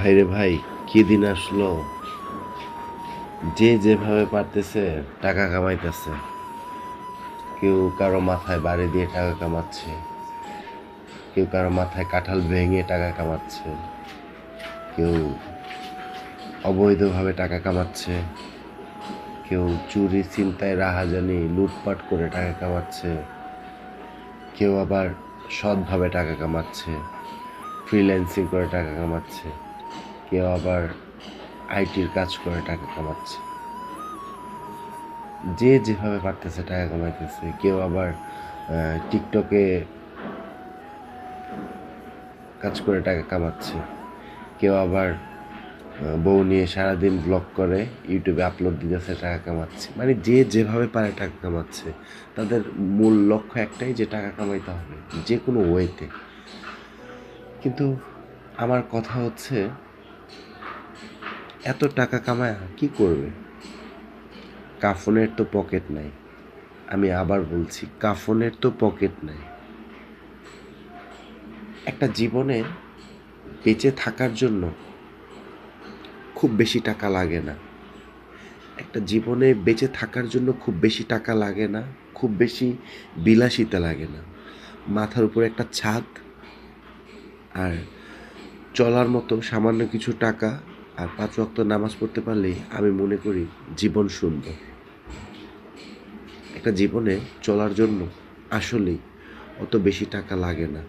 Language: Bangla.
ভাইরে ভাই, কি দিন আসলো? যে যেভাবে পারতেছে, টাকা কামাইতেছে। কেউ কারও মাথায় বাড়ি দিয়ে টাকা কামাচ্ছে। কেউ কারও মাথায় কাঁঠাল ভেঙে টাকা কামাচ্ছে। কেউ অবৈধভাবে টাকা কামাচ্ছে। কেউ চুরি চিন্তায় রাহাজানি, লুটপাট করে টাকা কামাচ্ছে। কেউ আবার সৎভাবে টাকা কামাচ্ছে। ফ্রিল্যান্সিং করে টাকা কামাচ্ছে। কেউ আবার আইটির কাজ করে টাকা কামাচ্ছে। যে যেভাবে পারতেছে টাকা কামাইতেছে, কেউ আবার টিকটকে কাজ করে টাকা কামাচ্ছে, কেউ আবার বউ নিয়ে সারাদিন ব্লগ করে, ইউটিউবে আপলোড দিতেছে, টাকা কামাচ্ছে। মানে যে যেভাবে পারে টাকা কামাচ্ছে, তাদের মূল লক্ষ্য একটাই যে টাকা কামাইতে হবে, যে কোনো ওয়েতে কিন্তু আমার কথা হচ্ছে এত টাকা কামায় কি করবে? কাফনের তো পকেট নাই। আমি আবার বলছি, কাফনের তো পকেট নাই। একটা জীবনে বেঁচে থাকার জন্য খুব বেশি টাকা লাগে না। একটা জীবনে বেঁচে থাকার জন্য খুব বেশি টাকা লাগে না, খুব বেশি বিলাসিতা লাগে না। মাথার উপরে একটা ছাদ আর চলার মতো সামান্য কিছু টাকা আর পাঁচ রক্ত নামাজ পড়তে পারলেই আমি মনে করি জীবন সুন্দর। একটা জীবনে চলার জন্য আসলেই অত বেশি টাকা লাগে না।